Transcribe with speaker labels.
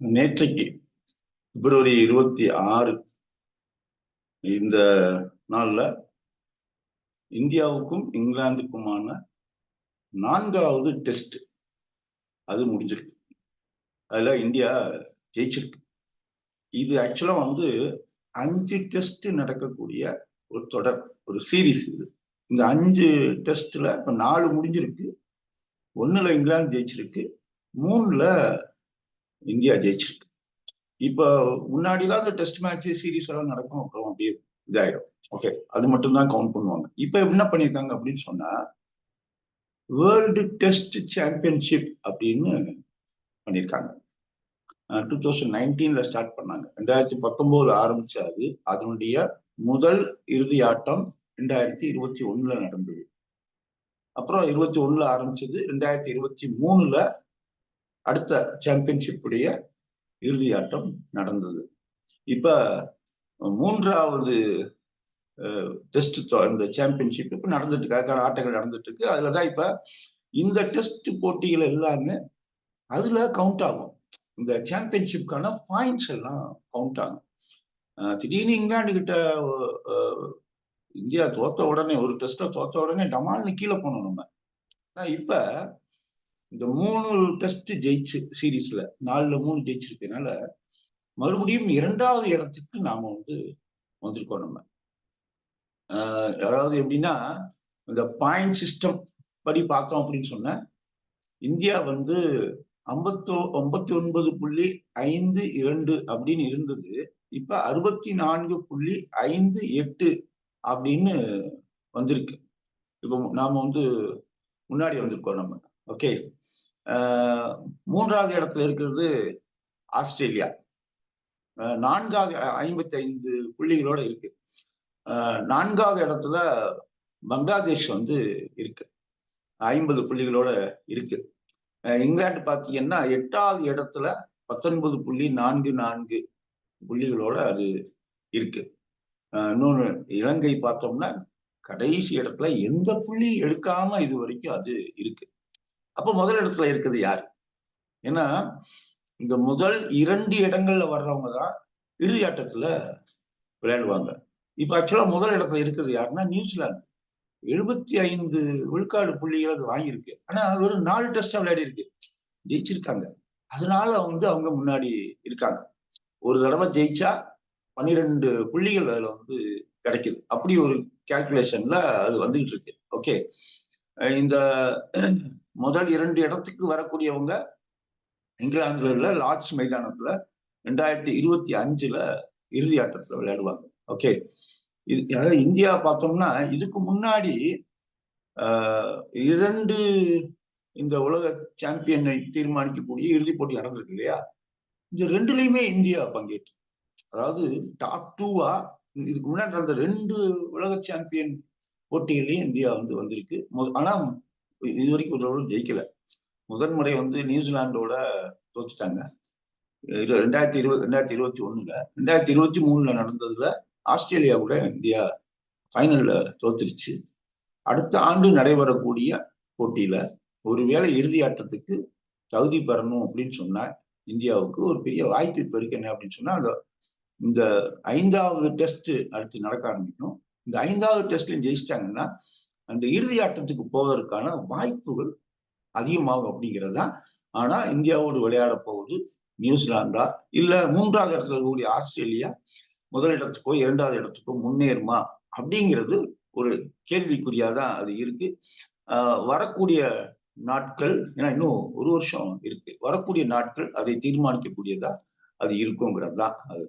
Speaker 1: நேற்றைக்கு பிப்ரவரி இருபத்தி ஆறு இந்த நாளில் இந்தியாவுக்கும் இங்கிலாந்துக்குமான நான்காவது டெஸ்ட் அது முடிஞ்சிருக்கு. அதுல இந்தியா ஜெயிச்சிருக்கு. இது ஆக்சுவலா வந்து அஞ்சு டெஸ்ட் நடக்கக்கூடிய ஒரு தொடர் ஒரு சீரீஸ் இது. இந்த அஞ்சு டெஸ்ட்ல இப்ப நாலு முடிஞ்சிருக்கு. ஒண்ணுல இங்கிலாந்து ஜெயிச்சிருக்கு. மூணுல இந்தியா ஜெயிச்சிருக்கு. இப்ப முன்னாடிலாம் அந்த டெஸ்ட் மேட்ச் சீரீஸ் எல்லாம் நடக்கும் அப்புறம் அப்படியே இதாயிடும் ஓகே அது மட்டும் தான் கவுண்ட் பண்ணுவாங்க. இப்ப என்ன பண்ணிருக்காங்க அப்படின்னு சொன்னா வேர்ல்டு டெஸ்ட் சாம்பியன்ஷிப் அப்படின்னு பண்ணியிருக்காங்க. டூ தௌசண்ட் நைன்டீன்ல ஸ்டார்ட் பண்ணாங்க. ரெண்டாயிரத்தி பத்தொன்பதுல ஆரம்பிச்ச அது அதனுடைய முதல் இறுதி ஆட்டம் ரெண்டாயிரத்தி இருபத்தி ஒண்ணுல நடந்தது. அப்புறம் இருபத்தி ஒண்ணுல ஆரம்பிச்சது ரெண்டாயிரத்தி இருபத்தி மூணுல அடுத்த சாம்பியன்ஷிப்புடைய இறுதியாட்டம் இறுதி ஆட்டம் நடந்தது. இப்ப மூன்றாவது டெஸ்ட் இந்த சாம்பியன்ஷிப் இப்ப நடந்துட்டு இருக்கு. அதுக்கான ஆட்டங்கள் நடந்துட்டு இருக்கு. அதுலதான் இப்ப இந்த டெஸ்ட் போட்டிகள் எல்லாமே அதுல கவுண்ட் ஆகும். இந்த சாம்பியன்ஷிப்கான பாயிண்ட்ஸ் எல்லாம் கவுண்ட் ஆகும். திடீர்னு இங்கிலாந்து கிட்ட இந்தியா தோத்த உடனே ஒரு டெஸ்ட தோத்த உடனே டமால்னு கீழே போனோம் நம்ம. இப்ப இந்த மூணு டெஸ்ட் ஜெயிச்சு சீரீஸ்ல நாலுல மூணு ஜெயிச்சிருக்கனால மறுபடியும் இரண்டாவது இடத்துக்கு நாம வந்து வந்திருக்கோம் நம்ம. அதாவது எப்படின்னா இந்த பாயிண்ட் சிஸ்டம் படி பார்த்தோம் அப்படின்னு சொன்ன இந்தியா வந்து ஐம்பத்தோ ஐம்பத்தி ஒன்பது புள்ளி ஐந்து இரண்டு அப்படின்னு இருந்தது. இப்ப அறுபத்தி நான்கு புள்ளி ஐந்து எட்டு அப்படின்னு வந்திருக்கு. இப்போ நாம வந்து முன்னாடி வந்திருக்கோம் நம்ம. ஓகே மூன்றாவது இடத்துல இருக்கிறது ஆஸ்திரேலியா. நான்காவது ஐம்பத்தி ஐந்து புள்ளிகளோட இருக்கு. நான்காவது இடத்துல பங்களாதேஷ் வந்து இருக்கு. ஐம்பது புள்ளிகளோட இருக்கு. இங்கிலாந்து பார்த்தீங்கன்னா எட்டாவது இடத்துல பத்தொன்பது புள்ளி நான்கு நான்கு புள்ளிகளோட அது இருக்கு. இன்னொன்று இலங்கை பார்த்தோம்னா கடைசி இடத்துல எந்த புள்ளி எடுக்காம இது வரைக்கும் அது இருக்கு. அப்ப முதல் இடத்துல இருக்குது யாரு? ஏன்னா இந்த முதல் இரண்டு இடங்கள்ல வர்றவங்க தான் இறுதி ஆட்டத்துல விளையாடுவாங்க. இப்ப ஆக்சுவலா முதல் இடத்துல இருக்குது யாருன்னா நியூசிலாந்து. எழுபத்தி ஐந்து விழுக்காடு புள்ளிகள் அது வாங்கியிருக்கு. ஆனா வெறும் நாலு டெஸ்டா விளையாடி இருக்கு ஜெயிச்சிருக்காங்க. அதனால வந்து அவங்க முன்னாடி இருக்காங்க. ஒரு தடவை ஜெயிச்சா பன்னிரெண்டு புள்ளிகள் அதுல வந்து கிடைக்குது. அப்படி ஒரு கால்குலேஷன்ல அது வந்துகிட்டு இருக்கு. ஓகே இந்த முதல் இரண்டு இடத்துக்கு வரக்கூடியவங்க இங்கிலாந்துல லார்ட்ஸ் மைதானத்துல ரெண்டாயிரத்தி இருபத்தி அஞ்சுல இறுதி ஆட்டத்துல விளையாடுவாங்க. ஓகே இது அதாவது இந்தியா பார்த்தோம்னா இதுக்கு முன்னாடி இரண்டு இந்த உலக சாம்பியனை தீர்மானிக்கக்கூடிய இறுதிப் போட்டி நடந்திருக்கு இல்லையா? இந்த ரெண்டுலையுமே இந்தியா பங்கேற்று. அதாவது டாப் டூவா இதுக்கு முன்னாடி நடந்த ரெண்டு உலக சாம்பியன் போட்டிகள்லயும் இந்தியா வந்து வந்திருக்கு. ஆனா இது வரைக்கும் ஒரு ஜெயிக்கல. முதன் முறை வந்து நியூசிலாண்டோட தோத்துட்டாங்க. ரெண்டாயிரத்தி இருபது ரெண்டாயிரத்தி இருபத்தி ஒண்ணுல. ரெண்டாயிரத்தி இருபத்தி மூணுல நடந்ததுல ஆஸ்திரேலியா கூட இந்தியா ஃபைனல்ல தோத்துருச்சு. அடுத்த ஆண்டு நடைபெறக்கூடிய போட்டியில ஒருவேளை இறுதி ஆட்டத்துக்கு தகுதி பெறணும் அப்படின்னு சொன்னா இந்தியாவுக்கு ஒரு பெரிய வாய்ப்பு இப்போ இருக்கு. என்ன அப்படின்னு சொன்னா அந்த இந்த ஐந்தாவது டெஸ்ட் அடுத்து நடக்க ஆரம்பிக்கும் இந்த ஐந்தாவது டெஸ்ட்ல ஜெயிச்சிட்டாங்கன்னா அந்த இறுதி ஆட்டத்துக்கு போவதற்கான வாய்ப்புகள் அதிகமாகும் அப்படிங்கிறது தான். ஆனா இந்தியாவோடு விளையாட போவது நியூசிலாந்தா? இல்ல மூன்றாவது இடத்துல இருக்கக்கூடிய ஆஸ்திரேலியா முதல் இடத்துக்கோ இரண்டாவது இடத்துக்கோ முன்னேறுமா? அப்படிங்கிறது ஒரு கேள்விக்குறியாதான் அது இருக்கு. வரக்கூடிய நாட்கள் ஏன்னா இன்னும் ஒரு வருஷம் இருக்கு. வரக்கூடிய நாட்கள் அதை தீர்மானிக்கக்கூடியதா அது இருக்குங்கிறது தான் அது.